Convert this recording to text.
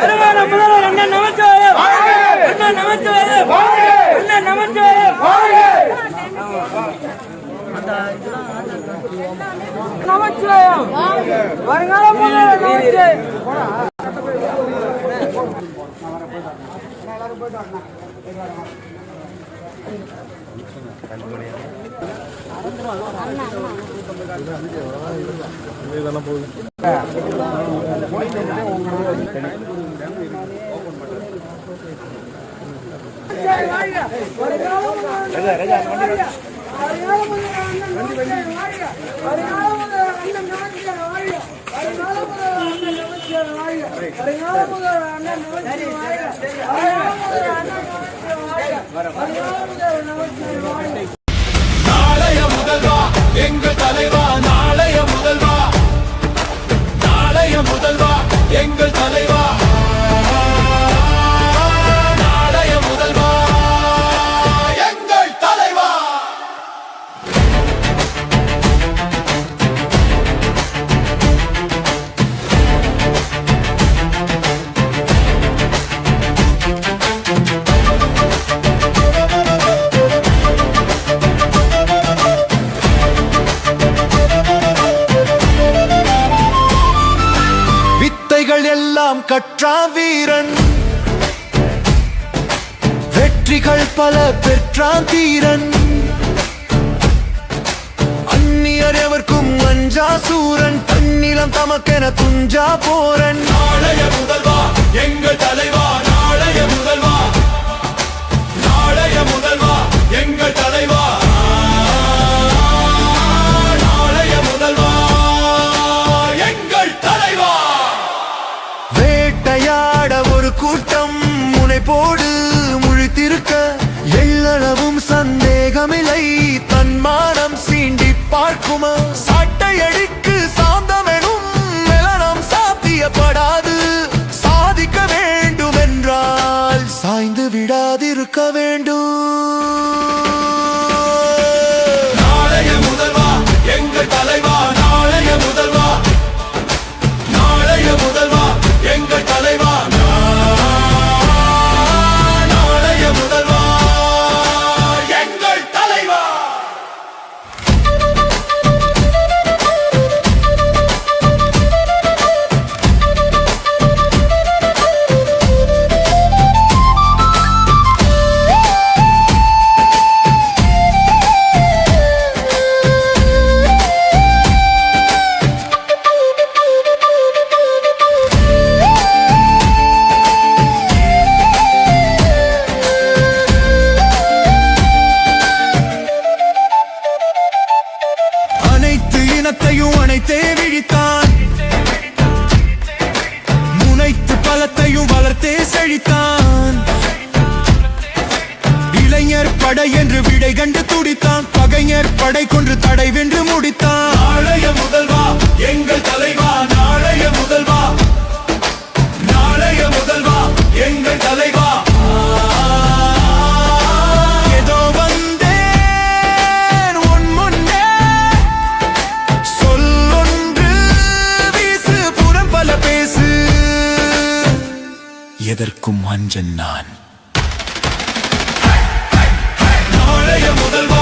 வருங்கால முதல்வர் அண்ணன் நமச்சிவாயம் வருங்கால முதல்வர் நமச்சிவாயம் அண்ணன் கற்றா வீரன். வெற்றிகள் பல பெற்றான் தீரன். அந்நியர் எவர்க்கும் அஞ்சா சூரன். தன்னிலம் தமக்கென துஞ்சா போரன். நாளைய முதல்வா எங்கள் தலைவா நாளைய முதல்வா நாளைய முதல்வா கூட்டம் முனைப்போடு முழித்திருக்க. எள்ளளவும் சந்தேகமில்லை தன் மானம் சீண்டி பார்க்குமா? சாட்டையடிக்கு சாந்தமெனும் மெலனம் சாத்தியப்படாது. சாதிக்க வேண்டும் என்றால் சாய்ந்து விடாதிருக்க வேண்டும். நாளைய முதல்வா எங்கள் தலைவா நாளைய முதல்வா. அனைத்து அணைத்தே விழித்தான். முனைத்து பலத்தையும் வளர்த்தே செழித்தான். இளைஞர் படை என்று விடை கண்டு துடித்தான். பகைஞர் படை கொன்று தடை வென்று முடித்தான். ஆலய முதல் எதற்கும் அஞ்சன் நான். முதல்வர்